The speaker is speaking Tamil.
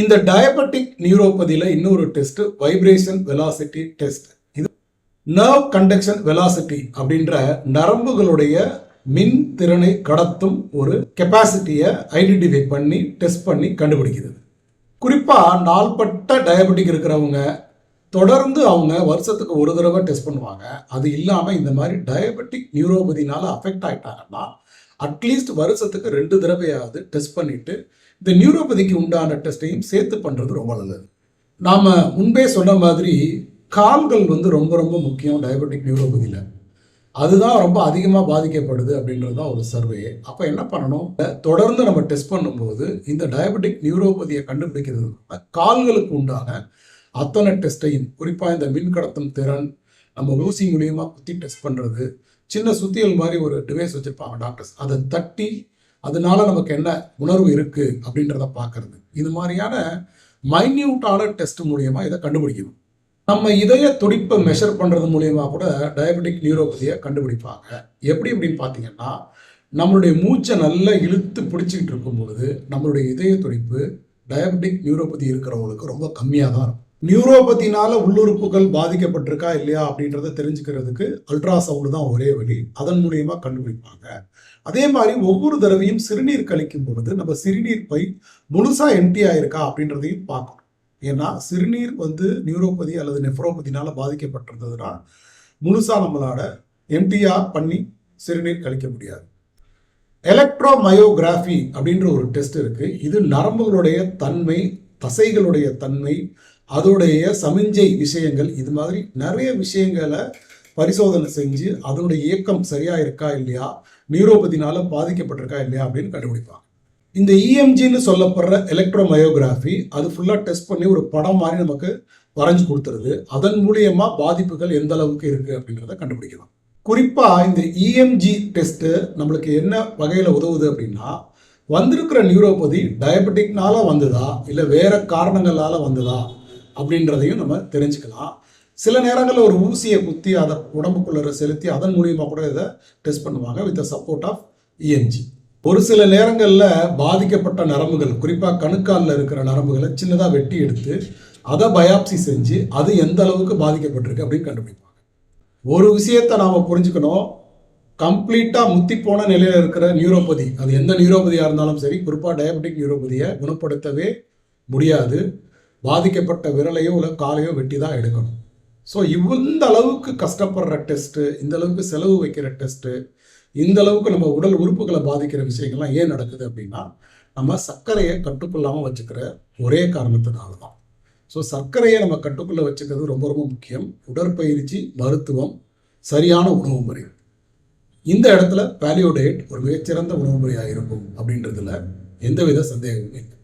இந்த டயபெட்டிக் நியூரோபதியில் இன்னொரு டெஸ்ட் வைப்ரேஷன் வெலாசிட்டி டெஸ்ட் இது நர்வ் கண்டக்ஷன் வெலாசிட்டி அப்படின்ற நரம்புகளுடைய மின் திறனை கடத்தும் ஒரு கெப்பாசிட்டியை ஐடென்டிஃபை பண்ணி டெஸ்ட் பண்ணி கண்டுபிடிக்கிறது. குறிப்பாக நாள்பட்ட டயபெட்டிக் இருக்கிறவங்க தொடர்ந்து அவங்க வருஷத்துக்கு ஒரு தடவை டெஸ்ட் பண்ணுவாங்க. அது இல்லாமல் இந்த மாதிரி டயபெட்டிக் நியூரோபதினால அஃபெக்ட் ஆகிட்டாங்கன்னா அட்லீஸ்ட் வருஷத்துக்கு ரெண்டு தடவையாவது டெஸ்ட் பண்ணிவிட்டு இந்த நியூரோபதிக்கு உண்டான டெஸ்ட்டையும் சேர்த்து பண்ணுறது ரொம்ப நல்லது. நாம் முன்பே சொன்ன மாதிரி கால்கள் வந்து ரொம்ப ரொம்ப முக்கியம் டயபெட்டிக் நியூரோபதியில் அதுதான் ரொம்ப அதிகமாக பாதிக்கப்படுது அப்படின்றது தான் ஒரு சர்வே அப்போ என்ன பண்ணணும்? தொடர்ந்து நம்ம டெஸ்ட் பண்ணும்போது இந்த டயபெட்டிக் நியூரோபதியை கண்டுபிடிக்கிறது கால்களுக்கு உண்டான அத்தனை டெஸ்ட்டையும் குறிப்பாக இந்த மின் கடத்தும் திறன் நம்ம ஊசி மூலியமாக குத்தி டெஸ்ட் பண்ணுறது சின்ன சுத்தியல் மாதிரி ஒரு டிவைஸ் வச்சுருப்பாங்க டாக்டர்ஸ் அதை தட்டி அதனால நமக்கு என்ன உணர்வு இருக்குது அப்படின்றத பார்க்கறது. இது மாதிரியான மைன்யூட்டான டெஸ்ட் மூலியமா இதை கண்டுபிடிக்கணும். நம்ம இதய துடிப்பை மெஷர் பண்ணுறது மூலியமா கூட டயபெட்டிக் நியூரோபதியை கண்டுபிடிப்பாங்க. எப்படி அப்படின்னு பார்த்தீங்கன்னா நம்மளுடைய மூச்சை நல்லா இழுத்து பிடிச்சிக்கிட்டு இருக்கும் பொழுது நம்மளுடைய இதய துடிப்பு டயபெட்டிக் நியூரோபதி இருக்கிறவங்களுக்கு ரொம்ப கம்மியாக தான் இருக்கும். நியூரோபத்தினால உள்ளுறுப்புகள் பாதிக்கப்பட்டிருக்கா இல்லையா அப்படின்றத தெரிஞ்சுக்கிறதுக்கு அல்ட்ராசவுண்டு தான் ஒரே வழி. அதன் மூலியமா கண்டுபிடிப்பாங்க. அதே மாதிரி ஒவ்வொரு தடவையும் சிறுநீர் கழிக்கும் பொழுது நம்ம சிறுநீர் பை முழுசா எம்டி ஆயிருக்கா அப்படின்றதையும் பார்க்கணும். ஏன்னா சிறுநீர் வந்து நியூரோபதி அல்லது நெஃப்ரோபதினால பாதிக்கப்பட்டிருந்ததுன்னா முழுசா நம்மளால எம்டிஆர் பண்ணி சிறுநீர் கழிக்க முடியாது. எலக்ட்ரோமயோகிராஃபி அப்படின்ற ஒரு டெஸ்ட் இருக்கு. இது நரம்புகளுடைய தன்மை தசைகளுடைய தன்மை அதோடைய சமிஞ்சை விஷயங்கள் இது மாதிரி நிறைய விஷயங்களை பரிசோதனை செஞ்சு அதனுடைய இயக்கம் சரியா இருக்கா இல்லையா? நியூரோபதினால பாதிக்கப்பட்டிருக்கா இல்லையா அப்படின்னு கண்டுபிடிப்பாங்க. இந்த இஎம்ஜின்னு சொல்லப்படுற எலக்ட்ரோமயோகிராஃபி அது ஃபுல்லாக டெஸ்ட் பண்ணி ஒரு படம் மாதிரி நமக்கு வரைஞ்சு கொடுத்துருது. அதன் மூலியமா பாதிப்புகள் எந்த அளவுக்கு இருக்கு அப்படின்றத கண்டுபிடிக்கலாம். குறிப்பா இந்த இஎம்ஜி டெஸ்ட் நம்மளுக்கு என்ன வகையில் உதவுது அப்படின்னா வந்திருக்கிற நியூரோபதி டயபெட்டிக்னால வந்ததா? இல்லை வேற காரணங்களால வந்ததா? அப்படின்றதையும் நம்ம தெரிஞ்சுக்கலாம். சில நேரங்களில் ஒரு ஊசியை குத்தி அதை உடம்புக்குள்ள செலுத்தி அதன் மூலியமா கூட இதை டெஸ்ட் பண்ணுவாங்க வித் சப்போர்ட் ஆஃப் இஎம்ஜி ஒரு சில நேரங்களில் பாதிக்கப்பட்ட நரம்புகள் குறிப்பாக கணுக்காலில் இருக்கிற நரம்புகளை சின்னதாக வெட்டி எடுத்து அதை பயாப்சி செஞ்சு அது எந்த அளவுக்கு பாதிக்கப்பட்டிருக்கு அப்படின்னு கண்டுபிடிப்பாங்க. ஒரு விஷயத்தை நாம் புரிஞ்சுக்கணும். கம்ப்ளீட்டாக முத்தி போன நிலையில் இருக்கிற நியூரோபதி அது எந்த நியூரோபதியாக இருந்தாலும் சரி குறிப்பாக டயபெட்டிக் நியூரோபதியை குணப்படுத்தவே முடியாது. பாதிக்கப்பட்ட விரலையோ இல்லை காலையோ வெட்டி தான் எடுக்கணும். ஸோ இந்த அளவுக்கு கஷ்டப்படுற டெஸ்ட்டு இந்த அளவுக்கு செலவு வைக்கிற டெஸ்ட்டு இந்த அளவுக்கு நம்ம உடல் உறுப்புகளை பாதிக்கிற விஷயங்கள்லாம் ஏன் நடக்குது அப்படின்னா நம்ம சர்க்கரையை கட்டுக்குள்ளாமல் வச்சுக்கிற ஒரே காரணத்தினால தான் ஸோ சர்க்கரையை நம்ம கட்டுக்குள்ளே வச்சுக்கிறது ரொம்ப ரொம்ப முக்கியம். உடற்பயிற்சி மருத்துவம் சரியான உணவு முறை. இந்த இடத்துல பேலியோடேட் ஒரு மிகச்சிறந்த உணவு முறையாக இருக்கும் அப்படின்றதுல எந்தவித சந்தேகமும் இல்லை.